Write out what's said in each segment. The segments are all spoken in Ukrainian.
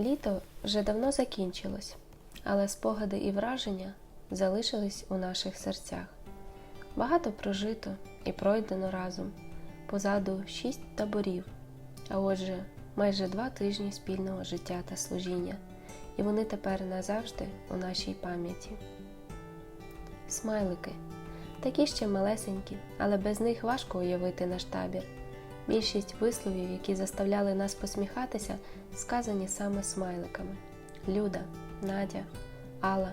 Літо вже давно закінчилось, але спогади і враження залишились у наших серцях. Багато прожито і пройдено разом. Позаду шість таборів, а отже, майже два тижні спільного життя та служіння, і вони тепер назавжди у нашій пам'яті. Смайлики такі ще малесенькі, але без них важко уявити наш табір. Більшість висловів, які заставляли нас посміхатися, сказані саме смайликами. Люда, Надя, Алла.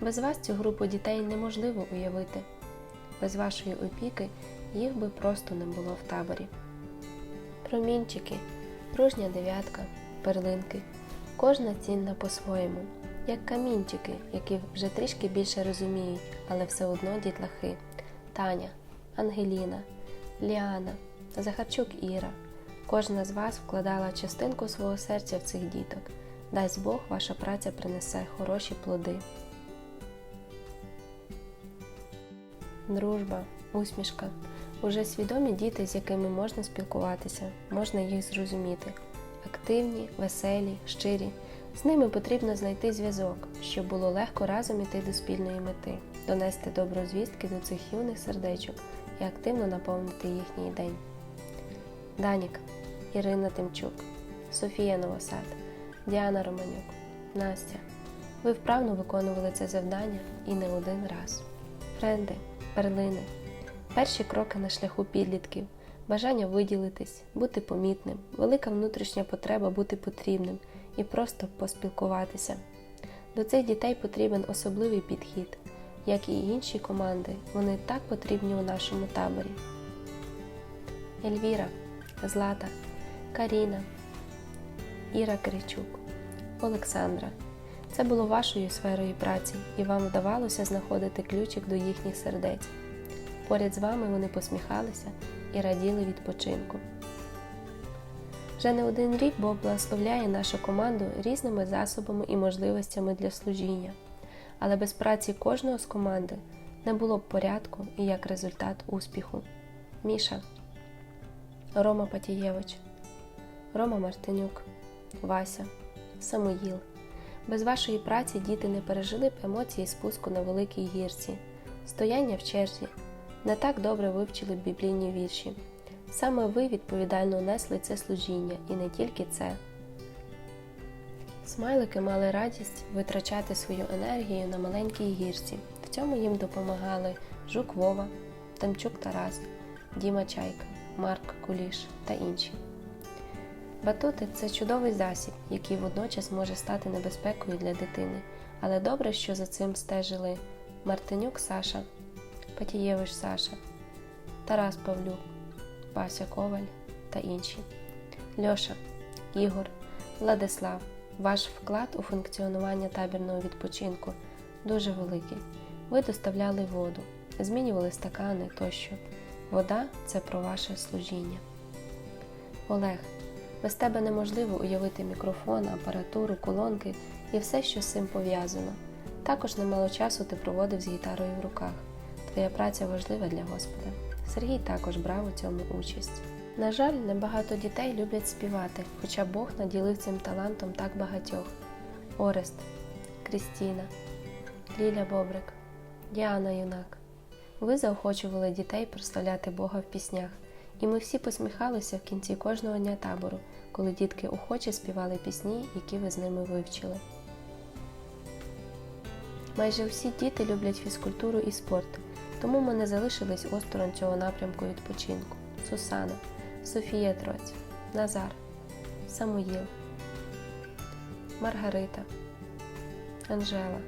Без вас цю групу дітей неможливо уявити. Без вашої опіки їх би просто не було в таборі. Промінчики, дружня дев'ятка, перлинки. Кожна цінна по-своєму, як камінчики, які вже трішки більше розуміють, але все одно дітлахи. Таня, Ангеліна, Ліана, Захарчук Іра. Кожна з вас вкладала частинку свого серця в цих діток. Дасть Бог, ваша праця принесе хороші плоди. Дружба, усмішка. Уже свідомі діти, з якими можна спілкуватися, можна їх зрозуміти. Активні, веселі, щирі. З ними потрібно знайти зв'язок, щоб було легко разом іти до спільної мети, донести добру звістки до цих юних сердечок і активно наповнити їхній день. Данік, Ірина Тимчук, Софія Новосад, Діана Романюк, Настя. Ви вправно виконували це завдання і не один раз. Френди, перлини, перші кроки на шляху підлітків, бажання виділитись, бути помітним, велика внутрішня потреба бути потрібним і просто поспілкуватися. До цих дітей потрібен особливий підхід, як і інші команди, вони так потрібні у нашому таборі. Ельвіра, Злата, Каріна, Іра Киричук, Олександра. Це було вашою сферою праці, і вам вдавалося знаходити ключик до їхніх сердець. Поряд з вами вони посміхалися і раділи відпочинку. Вже не один рік Бог благословляє нашу команду різними засобами і можливостями для служіння, але без праці кожного з команди не було б порядку і як результат успіху. Міша, Рома Патієвич, Рома Мартинюк, Вася, Самуїл. Без вашої праці діти не пережили б емоції спуску на великій гірці, стояння в черзі, не так добре вивчили б біблійні вірші. Саме ви відповідально несли це служіння і не тільки це. Смайлики мали радість витрачати свою енергію на маленькій гірці. В цьому їм допомагали Жук Вова, Тамчук Тарас, Діма Чайка, Марк Куліш та інші. Батути це чудовий засіб, який водночас може стати небезпекою для дитини, але добре, що за цим стежили Мартинюк Саша, Патієвич Саша, Тарас Павлюк, Вася Коваль та інші. Льоша, Ігор, Владислав, ваш вклад у функціонування табірного відпочинку дуже великий. Ви доставляли воду, змінювали стакани тощо. Вода це про ваше служіння. Олег, без тебе неможливо уявити мікрофон, апаратуру, колонки і все, що з цим пов'язано. Також немало часу ти проводив з гітарою в руках. Твоя праця важлива для Господа. Сергій також брав у цьому участь. На жаль, небагато дітей люблять співати, хоча Бог наділив цим талантом так багатьох: Орест, Крістіна, Ліля Бобрик, Діана Юнак. Ви заохочували дітей прославляти Бога в піснях, і ми всі посміхалися в кінці кожного дня табору, коли дітки охоче співали пісні, які ви з ними вивчили. Майже всі діти люблять фізкультуру і спорт, тому ми не залишились осторонь цього напрямку відпочинку. Сусана, Софія Троць, Назар, Самуїл, Маргарита, Анжела,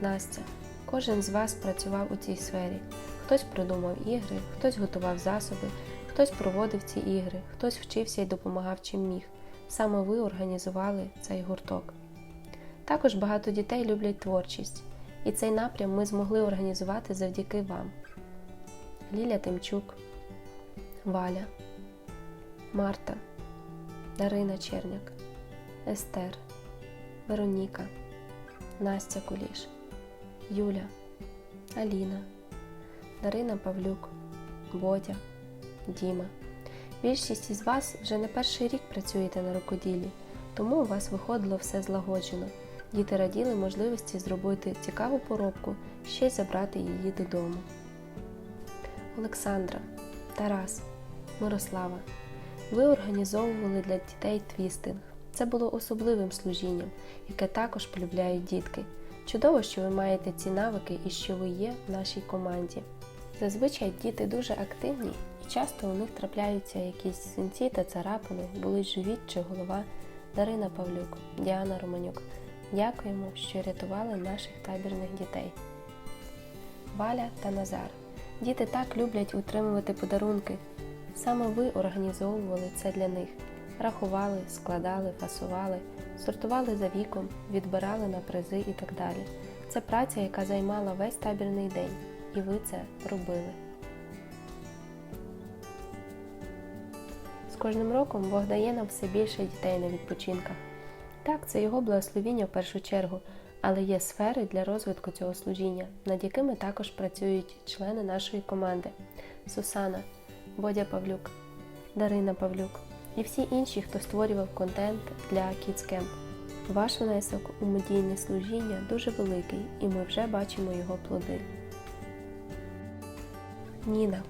Настя. Кожен з вас працював у цій сфері. Хтось придумав ігри, хтось готував засоби, хтось проводив ці ігри, хтось вчився і допомагав чим міг. Саме ви організували цей гурток. Також багато дітей люблять творчість, і цей напрям ми змогли організувати завдяки вам. Ліля Тимчук, Валя, Марта, Дарина Черняк, Естер, Вероніка, Настя Куліш, Юля, Аліна, Дарина Павлюк, Бодя, Діма. Більшість із вас вже не перший рік працюєте на рукоділлі. тому у вас виходило все злагоджено. Діти раділи можливості зробити цікаву поробку, ще й забрати її додому. Олександра, Тарас, Мирослава. Ви організовували для дітей твістинг. Це було особливим служінням, яке також полюбляють дітки. Чудово, що ви маєте ці навики і що ви є в нашій команді. Зазвичай діти дуже активні і часто у них трапляються якісь синці та царапини, болить живіт чи голова. Дарина Павлюк, Діана Романюк. Дякуємо, що рятували наших табірних дітей. Валя та Назар. Діти так люблять утримувати подарунки. Саме ви організовували це для них. Рахували, складали, фасували, сортували за віком, відбирали на призи і так далі. Це праця, яка займала весь табірний день, і ви це робили. З кожним роком Бог дає нам все більше дітей на відпочинках. Так, це його благословіння в першу чергу, але є сфери для розвитку цього служіння, над якими також працюють члени нашої команди: Сусана, Бодя Павлюк, Дарина Павлюк і всі інші, хто створював контент для Kids Camp. Ваш внесок у медійне служіння дуже великий, і ми вже бачимо його плоди. Ніна,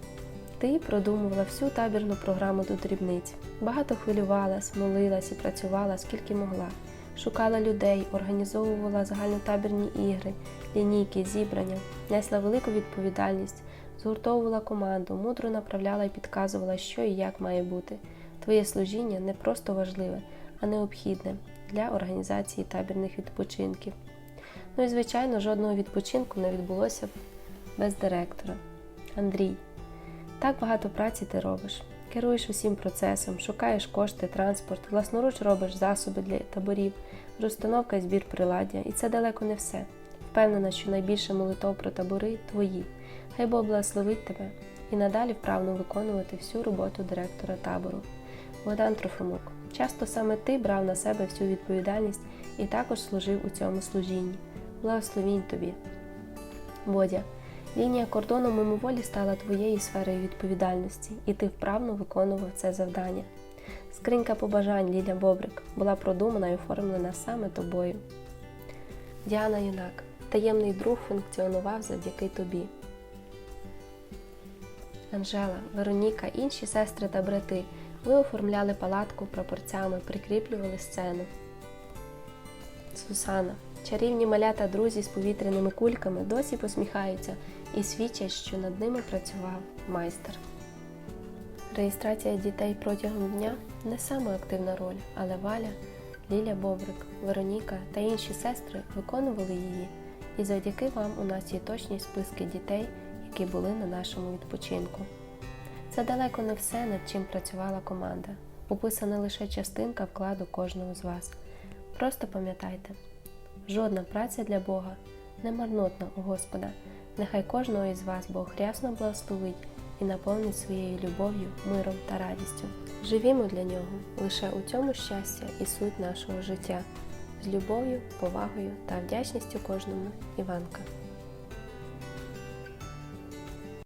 ти продумувала всю табірну програму до дрібниць. Багато хвилювалась, молилась і працювала скільки могла. Шукала людей, організовувала загальнотабірні ігри, лінійки, зібрання, несла велику відповідальність, згуртовувала команду, мудро направляла і підказувала, що і як має бути. Твоє служіння не просто важливе, а необхідне для організації табірних відпочинків. Ну і, звичайно, жодного відпочинку не відбулося б без директора. Андрій, так багато праці ти робиш. Керуєш усім процесом, шукаєш кошти, транспорт, власноруч робиш засоби для таборів, розстановка і збір приладдя, і це далеко не все. Впевнена, що найбільше молитов про табори твої. Хай Бог благословить тебе і надалі вправно виконувати всю роботу директора табору. Богдан Трофимук, часто саме ти брав на себе всю відповідальність і також служив у цьому служінні. Благословінь тобі. Бодя, лінія кордону мимоволі стала твоєю сферою відповідальності, і ти вправно виконував це завдання. Скринька побажань Ліля Бобрик була продумана і оформлена саме тобою. Діана Юнак, таємний друг функціонував завдяки тобі. Анжела, Вероніка, інші сестри та брати. Ви оформляли палатку прапорцями, прикріплювали сцену. Сусана. Чарівні малята друзі з повітряними кульками досі посміхаються і свідчать, що над ними працював майстер. Реєстрація дітей протягом дня не саме активна роль, але Валя, Ліля Бобрик, Вероніка та інші сестри виконували її, і завдяки вам у нас є точні списки дітей, які були на нашому відпочинку. Це далеко не все, над чим працювала команда. Описана лише частинка вкладу кожного з вас. Просто пам'ятайте, жодна праця для Бога не марнотна у Господа. Нехай кожного із вас Бог рясно благословить і наповнить своєю любов'ю, миром та радістю. Живімо для нього лише у цьому щастя і суть нашого життя з любов'ю, повагою та вдячністю кожному Іванка.